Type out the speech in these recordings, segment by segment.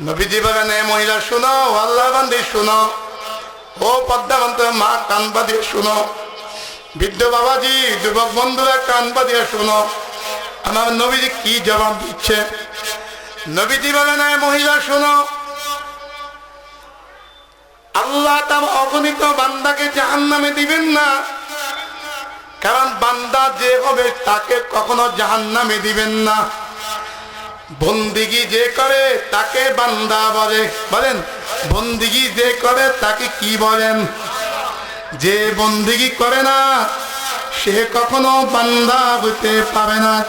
নবীজি বাগানে মহিলা শুনো, আল্লাহ শুনো। ও পদ্মাবন্ত মা, কান বাঁধিয়ে শুনো। বৃদ্ধ বাবাজি, যুবক বন্ধুরা, কান বাঁধিয়ে শুনো। আমার নবীজি কি জবাব দিচ্ছে? নবীজি বাগানে মহিলা শুনো। আল্লাহ তার অগণিত বান্দাকে জাহান নামে দিবেন না। কারণ বান্দা যে হবে, তাকে কখনো জাহান নামে দিবেন না। বন্দিগি যে করে তাকে বান্দা বলে। বলেন, বন্দিগি যে করে তাকে কি বলেন? যে বন্দিগি করে না, সে কখনো বান্দা হতে পারে না।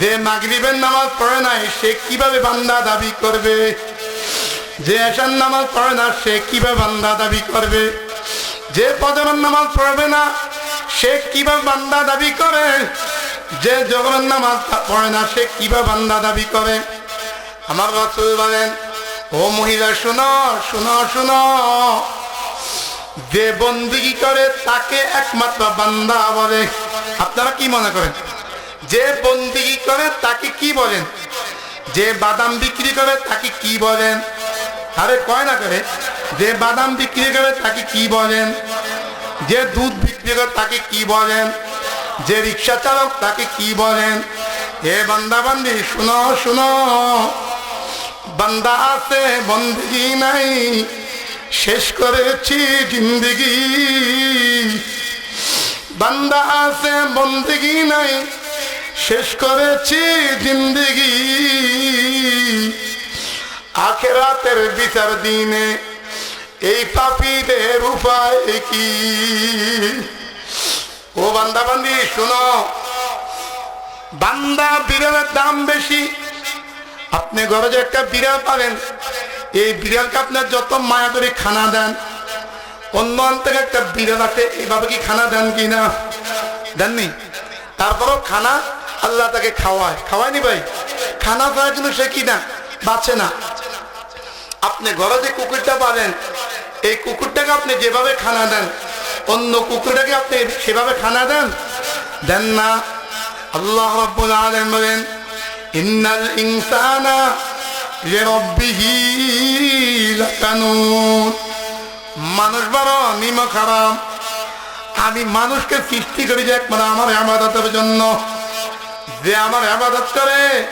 যে মাগরিবের নামাজ পড়ে নাই, সে কীভাবে বান্দা দাবি করবে? যে এসার নামাজ পড়ে না, সে কীভাবে বান্দা দাবি করবে? যে পদরের নামাজ পড়বে না, সে কীভাবে বান্দা দাবি করে? যে জগরের নামাজ পড়ে না, সে কীভাবে বান্দা দাবি করে? আমার রসুল বলেন, ও মহিলা, শুনো শুনো শুনো। যে বন্দিগি করে, তাকে একমাত্র বান্দা বলে। আপনারা কি মনে করেন? যে বন্দিগি করে, তাকে কি বলেন? যে বাদাম বিক্রি করে, তাকে কি বলেন? আরে কয় না করে, যে বাদাম বিক্রি করে, তাকে কি বলেন? যে দুধ বিক্রি করে, তাকে কি বলেন? যে রিক্সা চালক তাকে কি বলেন? এ বান্দা বান্দি, শুনো শুনো। বান্দা আছে, বন্দিগি নাই। শেষ করেছি জিন্দগি। বান্দা আছে, বন্দিগি নাই। শেষ করেছি জিন্দগি। আখেরাতের বিচার দিনে এই পাপীদের উপায় কি? ও বান্দা বান্দি, শোনো। বান্দা বিড়ালের দাম বেশি। আপনি ঘরে যে একটা বিড়াল পাবেন এই বিড়ালকে আপনার যত মায়া করে খানা দেন, অন্য থেকে একটা বিড়াল আছে এইভাবে কি খানা দেন কি না? দেননি? তারপরও খানা আল্লাহ তাকে খাওয়ায়। খাওয়ায়নি ভাই? খানা পাওয়ার জন্য সে কি না? বাঁচে না। আপনি ঘরে যে কুকুরটা পাবেন এই কুকুরটাকে আপনি যেভাবে খানা দেন অন্য কুকুরটাকে আপনি সেভাবে খানা দেন? দেন না। আল্লাহ রব্বুল আলামিন বলেন, ইন্নাল ইনসানা মানুষ বড় নিম খারাপ। আমি মানুষকে সৃষ্টি করি যে একমাত্র আমার আবাদতের জন্য। যে আমার আবাদত করে,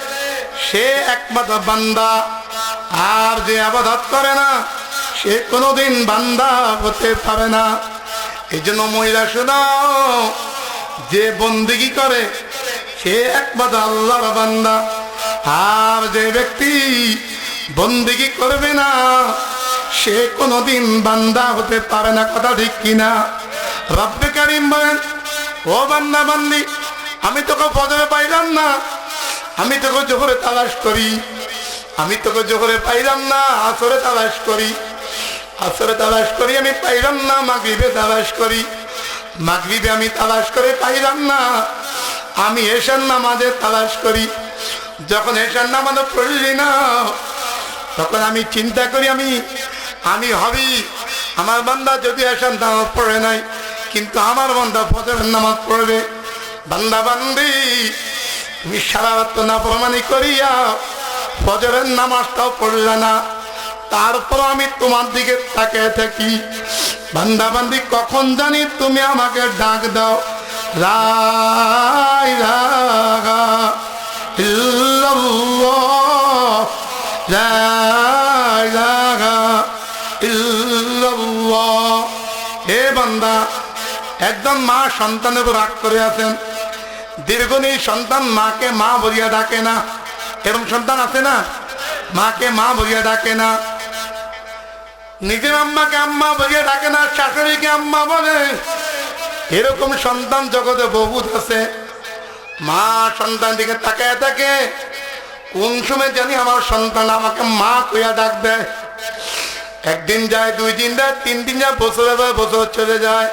সে একমাত্র বান্দা। আর যে আবাদত করে না, সে কোনোদিন বান্দা হতে পারে না। এই জন্য মহিলা শোনাও, যে বন্দিগি করে? সে একমাত্র আল্লাহর বান্দা। আর যে ব্যক্তি বন্দিগি করবে না, সে কোনোদিন বান্দা হতে পারে না, কথা ঠিক কিনা? রব্বে কারিম বলেন, ও বান্দা বান্দি, আমি তোকে পদবে পাইলাম না, আমি তোকে জোহরে তালাশ করি। আমি তোকে জোহরে পাইলাম না, আসরে তালাশ করি। আসরে তালাশ করি, আমি পাইলাম না মাগরিবে তালাশ করি। মাগরিবে আমি তালাশ করে পাইলাম না আমি এসার নামাজে তালাশ করি। যখন এসার নামাজে পড়লি না, তখন আমি চিন্তা করি, আমি আমি হবি। আমার বান্দা যদি এসার নামাজ পড়ে নাই, কিন্তু আমার বান্দা ফজরের নামাজ পড়বে। বান্দা বান্দি, তুমি সারা রাত না প্রমাণি করিয়া ফজরের নামাজটাও পড়লে না। তারপর আমি তোমার দিকে তাকিয়ে থাকি। বান্দা বান্দি কখন জানি তুমি আমাকে ডাক দাও? লাই রাগা হে বান্দা, একদম মা সন্তানের উপর রাগ করে আছেন। দীর্ঘদিন সন্তান মাকে মা বলিয়া ডাকে না। এরকম সন্তান আছে না? মাকে মা বলিয়া ডাকে না। নিজের আম্মাকে আম্মা বলিয়া ডাকে না, শাশুড়িকে আম্মা বলে। এরকম সন্তান জগতে বহুত আছে। মা সন্তান দিকে তাকায় থাকে। কোন সময় জানি আমার সন্তান আমাকে মা কইয়া ডাক দেয়। একদিন যায়, দুই দিন যায়, তিন দিন যায়, বছরে যায়, বছর চলে যায়।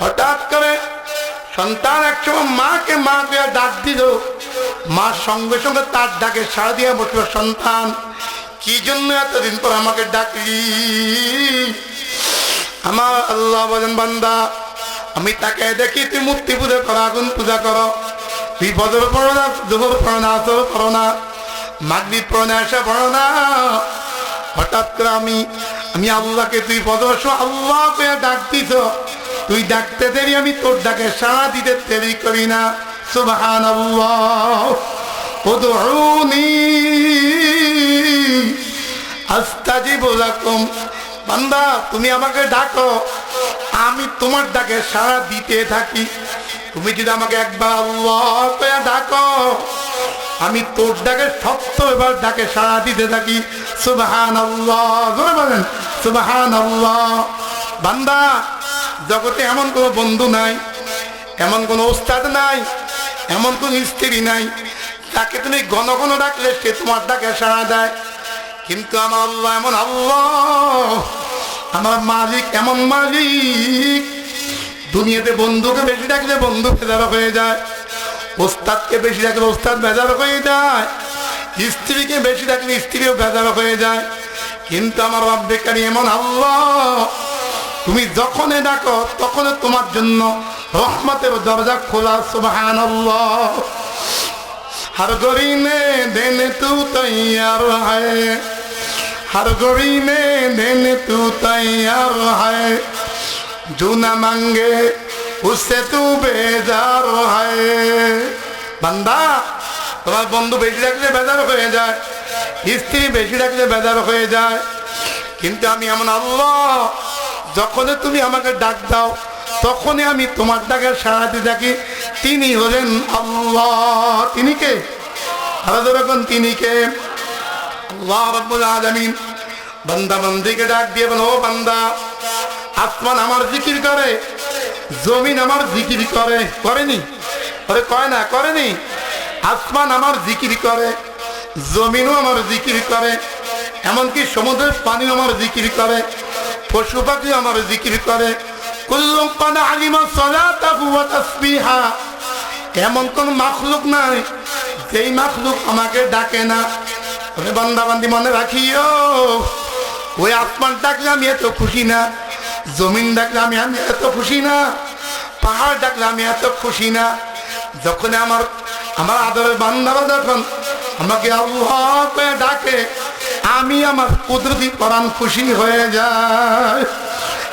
হঠাৎ করে সন্তান একসময় মাকে মা কইয়া ডাক দিল। মা সঙ্গে সঙ্গে তার ডাকে সাড়া দিয়ে বসল, সন্তান কি জন্য এতদিন পর আমাকে ডাকলি? আমার আল্লাহ বলেন, বান্দা, আমি তাকে দেখি তুই মূর্তি পূজা করো, আগুন পূজা করো। তুই বদর পড়ো না, দুপুর পড়ো না, আসর পড়ো না, মাগরিব পড়নে আসা পড়ো না। হঠাৎ করে আমি আমি আল্লাহকে তুই পদর্শ আল্লাহ পেয়ে ডাক দিছ তুই ডাকতে দেরি, আমি তোর ডাকে সাড়া দিতে দেরি করি না। সুবহান আল্লাহ আস্তাজিবু লাকুম। বান্দা, তুমি আমাকে ডাকো। আমি তোমার ডাকে সাড়া দিতে থাকি। তুমি যদি আমাকে একবার আল্লাহ ডাকো, আমি তোর ডাকে সত্তর এবার ডাকে সাড়া দিতে থাকি। সুবহান আল্লাহ বলেন সুবহান আল্লাহ বান্দা, জগতে এমন কোনো বন্ধু নাই, এমন কোনো ওস্তাদ নাই, এমন কোন স্ত্রী নাই তাকে তুমি ঘন ঘন ডাকলে সে তোমার ডাকে সাড়া দেয়। কিন্তু আমার আল্লাহ এমন আল্লাহ। আমার মালিক এমন মালিক। দুনিয়াতে বন্ধুকে বেশি ডাকলে বন্ধু ভেজাল হয়ে যায়। ওস্তাদকে বেশি ডাকলে ওস্তাদ ভেজাল হয়ে যায়। স্ত্রীকে বেশি ডাকলে স্ত্রীও ভেজাল হয়ে যায়। কিন্তু আমার রব্বেকারী এমন আল্লাহ। তুমি যখনই ডাকো তখন তোমার জন্য রহমতের দরজা খোলা সুবহান हर गोरी में दिन तू तैयार है हर गोरी में दिन तू तैयार है जो न मांगे उससे तू बेजार है বান্দা তোমার বন্ধু বেশি রাখলে বেজার হয়ে যায় স্ত্রী বেশি রাখলে বেজার হয়ে যায় কিন্তু আমি এমন আল্লাহ যখনই তুমি আমাকে ডাক দাও তখনই আমি তোমার ডাকে সারাতে থাকি। তিনি হলেন আল্লাহ। তিনি কে? রকম তিনি কে? আল্লাহ রব্বুল আলামিন। বান্দা বান্দিকে ডাক দিয়ে বলো, ও বান্দা, আসমান আমার জিকির করে, জমিন আমার জিকির করে। করেনি? আরে, কয় না, করেনি। আসমান আমার জিকির করে, জমিনও আমার জিকির করে, এমনকি সমুদ্রের পানি আমার জিকির করে, পশু পাখি আমার জিকির করে। কুল্লুম পানা আলিমা সলাতাহু এমন কোন মাখলুক নাই, যেই মাখলুক আমাকে ডাকে না। আমি বান্দা বান্দি মনে রাখিও, ওই আসমান ডাকলে আমি এত খুশি না, জমিন ডাকলে আমি আমি এত খুশি না, পাহাড় ডাকলে আমি এত খুশি না। যখন আমার আমার আদরের বান্দারা যখন আমাকে আল্লাহ করে ডাকে, আমি আমার কুদরতি পরাণ খুশি হয়ে যায়।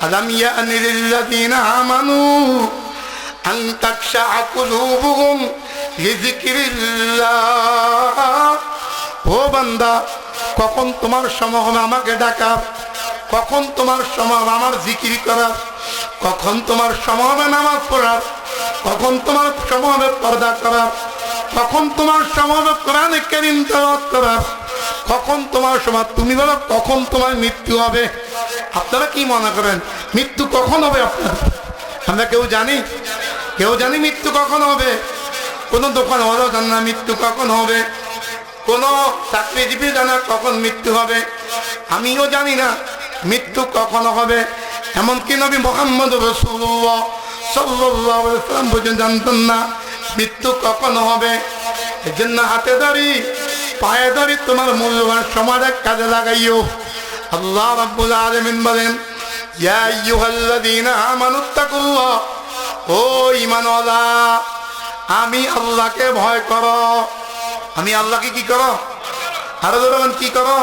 আলাম ইয়ানি লিল্লাযীনা আমানু আন তাকশা কুলুবুহুম লিযিকরিল্লাহ ও বান্দা, কখন তোমার সময় আমাকে ডাকা? কখন তোমার হবে আমার জিকির করার কখন তোমার হবে নামাজ পড়ার কখন তোমার সময় পর্দা করার কখন তোমার হবে কোরআনে কেরিম তেলাওয়াত করার কখন তোমার সময় তুমি বলো, কখন তোমার মৃত্যু হবে? আপনারা কি মনে করেন মৃত্যু কখন হবে আপনার আমরা কেউ জানি? কেউ জানি মৃত্যু কখন হবে? কোনো দোকান হলেও জানে না মৃত্যু কখন হবে। কোনো চাকরিজীবী জানা কখন মৃত্যু হবে। আমিও জানি না মৃত্যু কখন হবে। এমনকি নবী মোহাম্মদ রসুল্লাহ সাল্লাম জানতেন না মৃত্যু কখন হবে। এই জন্য হাতে ধরি পায়ে ধরি তোমার মূল্যবান সমাজের কাজে লাগাইও। আল্লাহ রাব্বুল আলামিন বলেন, ইয়া আইয়ুহাল্লাযীনা আমানুত্তাকুল্লাহ ও ঈমানওয়ালা, আমি আল্লাহকে ভয় করো। আমি আল্লাহকে কি করো? আরও ধরবেন কি করো?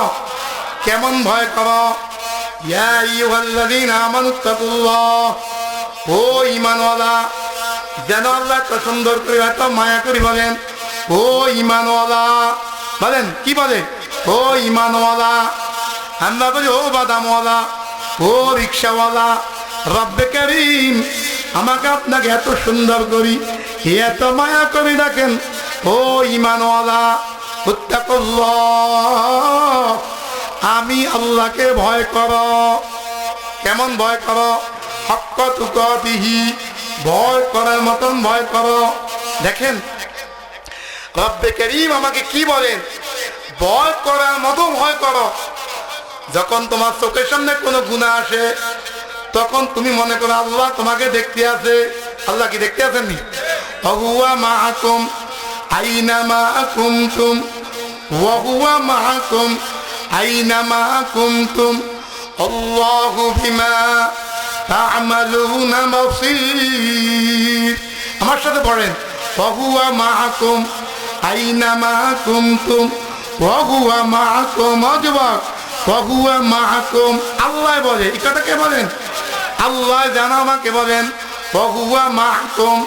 কেমন ভয় করো? ইয়া আইয়ুহাল্লাযীনা আমানুত্তাকুল্লাহ ও ঈমানওয়ালা, যেন আল্লাহ এত সুন্দর করে, এত মায়া করে বলেন, ও ঈমানওয়ালা বলেন কি বলে ও ইমানওয়ালা আমরা বলি ও বাদামওয়ালা, ও রিক্সাওয়ালা, রব্বে করিম, আমাকে আপনাকে এত সুন্দর করি এত মায়া করি ডাকেন ও ইমানওয়ালা, উত্তাকুল্লাহ, আমি আল্লাহকে ভয় কর। কেমন ভয় কর? হক্ক তুকতিহি, ভয় করার মতন ভয় কর। দেখেন রব্বে করিম আমাকে কি বলেন? ভয় করার মতো ভয় করো। যখন তোমার চোখের সামনে কোনো গুণা আসে, তখন তুমি মনে করো, আল্লাহ তোমাকে দেখতে আছে। আল্লাহ কি দেখতে আছেননি? অহুয়া মাহাকুম আইনা মাহাকুম তুম। ওহুয়া মাহাকুম আইনা মাহাকুম তুম। আল্লাহু বিমা তা'মালুনা বাসীর। আমার সাথে পড়েন। ওহুয়া মাহাকুম আইনা মাহাকুম তুম ওহুয়া মাহাকুম অজবাক ওহুয়া মাহাকুম আল্লাহ বলে, এই কে বলেন? আল্লাহ জানা আমাকে বলেন বহুয়া মাহকুম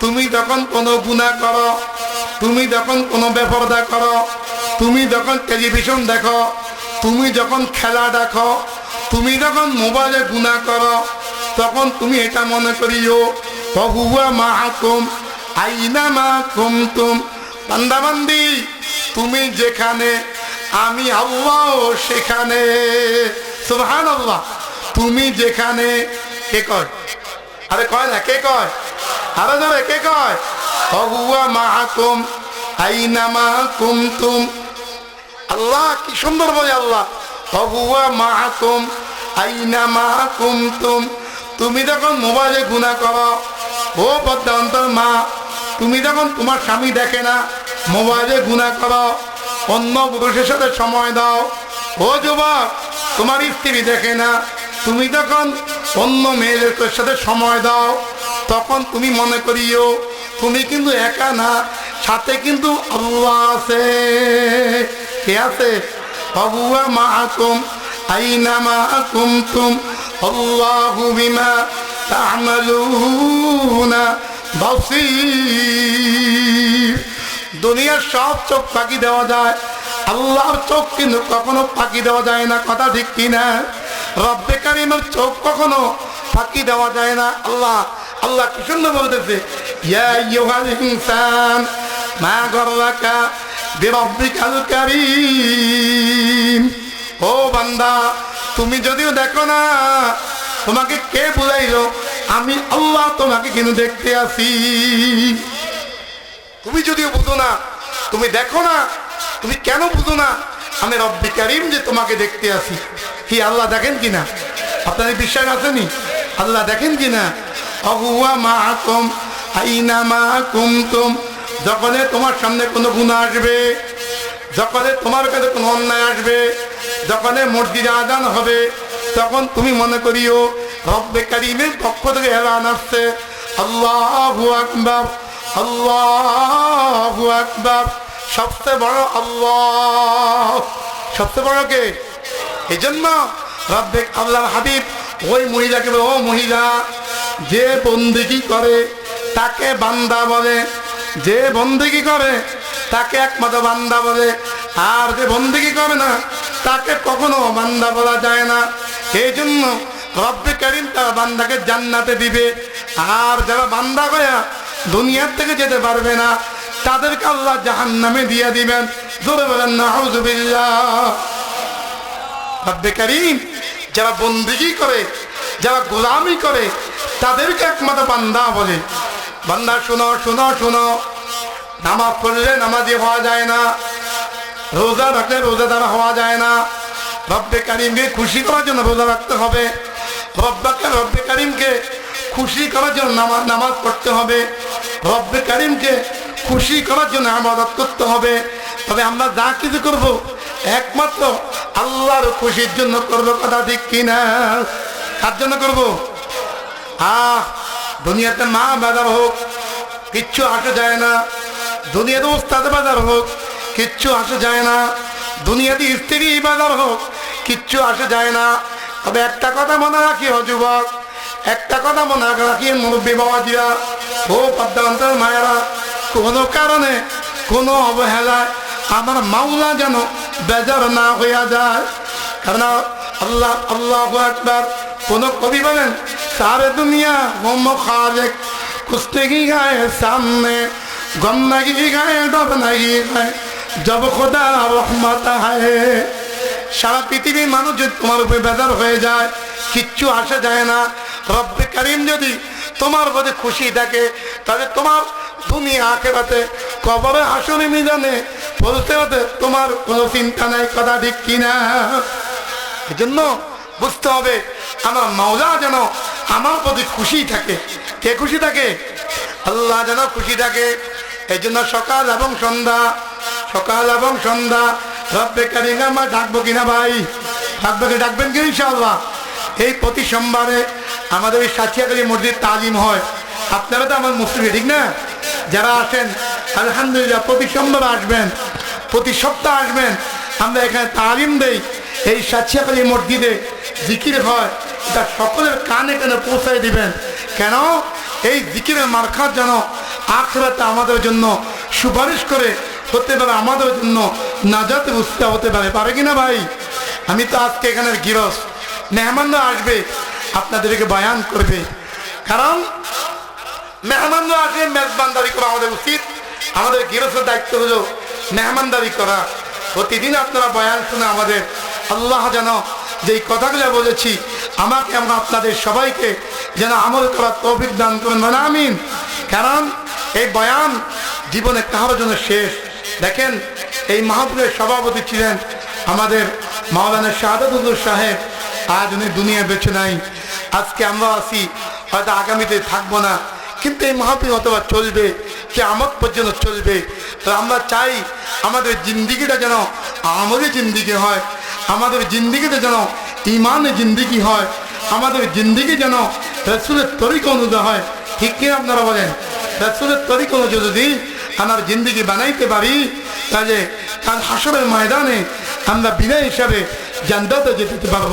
তুমি যখন কোনো গুণা করো, তুমি যখন কোনো বেপরদা করো, তুমি যখন টেলিভিশন দেখো, তুমি যখন খেলা দেখো, তুমি যখন মোবাইলে গুণা করো, তখন তুমি এটা মনে করিও বহুয়া মাহকুম আইনা মাহকুম তুম বান্দাবান্দি, তুমি যেখানে, আমি আল্লাহ সেখানে। সুবহান আল্লাহ তুমি যেখানে, কে কয়? আরে কয় না, কে কয়? আরে ধরে কে কয়? অহুয়া মাহাকুম আইনা মাহাকুম তুম আল্লাহ, কি সুন্দর বলে আল্লাহ। অহুয়া মাহাকুম আইনা মাহাকুম তুম তুমি যখন মোবাইলে গুণা করো, ও পদ্মান্তর মা, তুমি যখন তোমার স্বামী দেখে না মোবাইলে গুণা করো। অন্য পুরুষের সাথে সময় দাও। ও যুবক, তোমার স্ত্রী দেখে না। তুমি যখন অন্য মেয়েদের তোর সাথে সময় দাও, তখন তুমি মনে করিও, তুমি কিন্তু একা না, সাথে কিন্তু আল্লাহ আছে। কে আছে? আবুয়া মাহাকুম আইনা মাহাকুম তুম, আল্লাহু বিমা তা'মালুনা বাসীর। দুনিয়ার সব চোখ পাখি দেওয়া যায়। আল্লাহর চোখ কিন্তু কখনো ফাঁকি দেওয়া যায় না, কথা ঠিক কিনা? রব্বে কারিমের চোখ কখনো ফাঁকি দেওয়া যায় না। আল্লাহ আল্লাহ কি সুন্দর বলতেছে মা গররাকা বিরব্বিকাল কারীম। ও বান্দা, তুমি যদিও দেখো না, তোমাকে কে বুঝাইলো? আমি আল্লাহ তোমাকে কিন্তু দেখতে আসি তুমি যদিও বুঝো না, তুমি দেখো না, তুমি কেন বুঝো না? আমি রব্বি কারিম যে তোমাকে দেখতে আসি। কি আল্লাহ দেখেন কিনা? আপনাদের বিশ্বাস আসেনি? আল্লাহ দেখেন কিনা? অহুয়া মা কুম আইনা মা কুমতুম যখনই তোমার সামনে কোনো গুণা আসবে, যখনই তোমার কাছে কোনো অন্যায় আসবে, যখনই মসজিদে আজান হবে, তখন তুমি মনে করিও, রব্বে কারিমের পক্ষ থেকে এলান আসছে। আল্লাহু আকবার। আল্লাহু আকবার। সবচেয়ে বড় আল্লাহ। সবচেয়ে বড় কে? এই জন্য রব্বে আল্লাহ হাবিব, ওই মহিলাকে ও মহিলা, যে বন্দিগি করে, তাকে বান্দা বলে। যে বন্দিগি করে, তাকে একমাত্র বান্দা বলে। আর যে বন্দিগি করে না, তাকে কখনো বান্দা বলা যায় না। এই জন্য রব্বে কারিম তার বান্দাকে জান্নাতে দিবে। আর যারা বান্দা গয়া দুনিয়ার থেকে যেতে পারবে না। তাদেরকে আল্লাহ জাহান নামে দিয়ে দিবেন। যারা বন্দিগি করে, যারা গোলামি করে, তাদেরকে একমাত্র বান্দা বলে। বান্দা, শোনো শোনো শোনো। নামাজ পড়লে নামাজি হওয়া যায় না। রোজা রাখলে রোজাদার হওয়া যায় না। রব্বে কারিমকে খুশি করার জন্য রোজা রাখতে হবে। রব্বাকে, রব্বে কারিমকে খুশি করার জন্য নামাজ নামাজ পড়তে হবে। রব্বে কারিমকে খুশি করার জন্য আমাদত করতে হবে। তবে আমরা যা কিছু করব, একমাত্র আল্লাহর খুশির জন্য করব কথা ঠিক কিনা? কার জন্য করব? আহ, দুনিয়াতে মা বাজার হোক, কিচ্ছু আসা যায় না। দুনিয়াতে ওস্তাদ বাজার হোক, কিচ্ছু আসা যায় না। দুনিয়াতে স্ত্রী বাজার হোক, কিচ্ছু আসা যায় না। তবে একটা কথা মনে রাখি যুবক একটা কথা মনে রাখি মুরব্বী বাবাজিরা। ও পদ্মান্তর মায়েরা, কোনো কারণে, কোনো অবহেলায় আমার মাওলা যেন বেজার না হইয়া যায়। কারণ আল্লাহ আল্লাহ একবার কোনো কবি বলেন সারে দুনিয়া হোম কুস্তে কুস্তেগি গায়ে সামনে, গম নাগি গায়ে, ডব নাগি গায়ে, জব খোদা রহমত হায়। সারা পৃথিবীর মানুষ যদি তোমার উপরে বেজার হয়ে যায়, কিচ্ছু আসা যায় না। রব্বে কারিম যদি তোমার প্রতি খুশি থাকে, তাহলে তোমার দুনিয়া আখেরাতে কবরে আসনে মিজানে বলতে হতে তোমার কোনো চিন্তা নাই, কথা ঠিক কিনা? এজন্য বুঝতে হবে, আমার মাওলা যেন আমার প্রতি খুশি থাকে। কে খুশি থাকে? আল্লাহ যেন খুশি থাকে। এই জন্য সকাল এবং সন্ধ্যা, সকাল এবং সন্ধ্যা, রব্বে কারিং আমার ডাকবো কিনা ভাই? ডাকবে ডাকবেন কি ইনশাআল্লাহ? এই প্রতি সোমবারে আমাদের এই সাথিয়াকালী মসজিদ তালিম হয়। আপনারা তো আমার মুসলিম, ঠিক না? যারা আসেন আলহামদুলিল্লাহ, প্রতি সোমবার আসবেন, প্রতি সপ্তাহ আসবেন। আমরা এখানে তালিম দেই। এই সাথিয়াকালী মসজিদে জিকির হয়। এটা সকলের কানে কানে পৌঁছায় দিবেন। কেন? এই জিকিরের মার্খার যেন আখরাতে আমাদের জন্য সুপারিশ করে, হতে পারে আমাদের জন্য নাজাতে বুঝতে হতে পারে। পারে কিনা ভাই? আমি তো আজকে এখানের গিরস। মেহমানরা আসবে। আপনাদেরকে বয়ান করবে। কারণ মেহমানরা আসবে মেজবানদারি করা আমাদের উচিত। আমাদের গৃহস্থ দায়িত্ব হলো মেহমানদারি করা। প্রতিদিন আপনারা বয়ান শুনে আমাদের আল্লাহ যেন যেই কথাগুলো বলেছি, আমাকে এবং আপনাদের সবাইকে যেন আমল করার তৌফিক দান করেন। মানে আমিন। কারণ এই বয়ান জীবনে কাহার জন্য শেষ। দেখেন, এই মাহবুবের সভাপতি ছিলেন আমাদের মাওলানা শাহাদুল্লুর সাহেব। আজ উনি দুনিয়া বেছে নাই আজকে আমরা আসি হয়তো আগামীতে থাকব না, কিন্তু এই মাহফিল অথবা চলবে সে আমার পর্যন্ত চলবে। তো আমরা চাই আমাদের জিন্দিগিটা যেন আমাদের জিন্দিগি হয়, আমাদের জিন্দিগিতে যেন ইমানের জিন্দিগি হয়, আমাদের জিন্দিগি যেন রসুলের তরিক অনুযায়ী হয়। ঠিক কিনা আপনারা বলেন? রসুলের তরিক অনুযায়ী যদি আমার জিন্দিগি বানাইতে পারি, তাহলে কাল হাসরের ময়দানে আমরা বিনয় হিসাবে জান্নাতে যেতে পারব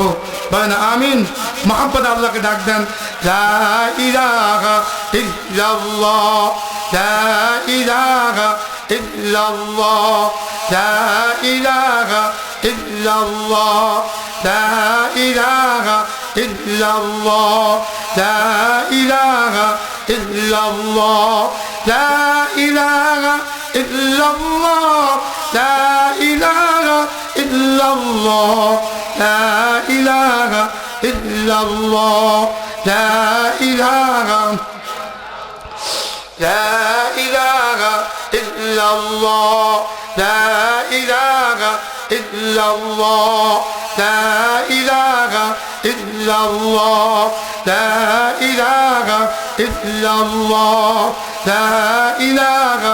বলেন আমিন মোহাম্মদ আল্লাহকে ডাক দেন লা ইলাহা ইল্লাল্লাহ লা ইলাহা ইল্লাল্লাহ লা ইলাহা ইল্লাল্লাহ লা ইলাহা ইল্লাল্লাহ লা ইলাহা ইল্লাল্লাহ লা ইলাহা ইল্লাল্লাহ লা ইলাহা illallah La ilahe illallah La ilahe La ilahe illallah La ilahe illallah La ilahe illallah La ilahe illallah La ilahe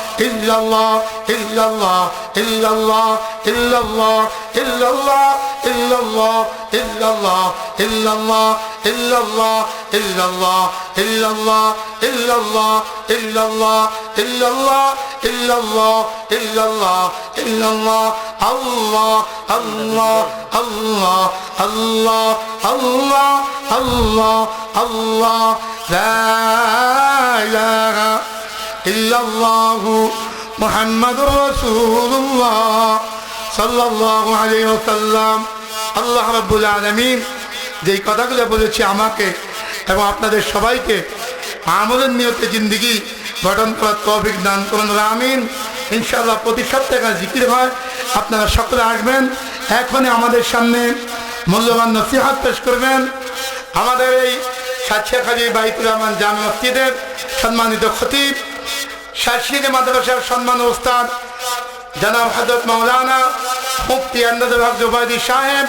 illallah illallah illallah illallah illallah illallah illallah illallah illallah illallah illallah illallah illallah illallah illallah illallah illallah Allah Allah Allah Allah Allah Allah Allah La ilaha ইল্লাল্লাহু মুহাম্মাদুর রাসূলুল্লাহ সাল্লাল্লাহু আলাইহি ওয়াসাল্লাম। আল্লাহ রাব্বুল আলামিন যেই কথাগুলো বলেছি আমাকে এবং আপনাদের সবাইকে আমাদের নিয়তে জিন্দিগি গঠন করার তৌফিক দান করুন আমিন। ইনশাআল্লাহ প্রতি সপ্তাহে জিকির হয়। আপনারা সকলে আসবেন। এখনই আমাদের সামনে মূল্যবান নসিহাত পেশ করবেন। আমাদের এই সাতশিয়াখালী বাইতুর রহমান জামে মসজিদের সম্মানিত খতিব শাসিদ মাদ্রাসার সম্মান ওস্তাদ জানাব হজরত মৌলানা মুফতি আন্দাজ জুবাইদি সাহেব,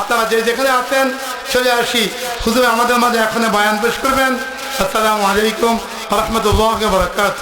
আপনারা যে যেখানে আছেন চলে আসি। শুধু আমাদের মাঝে এখানে বয়ান পেশ করবেন। আসসালামু আলাইকুম রহমতুল্লাহ বরকাত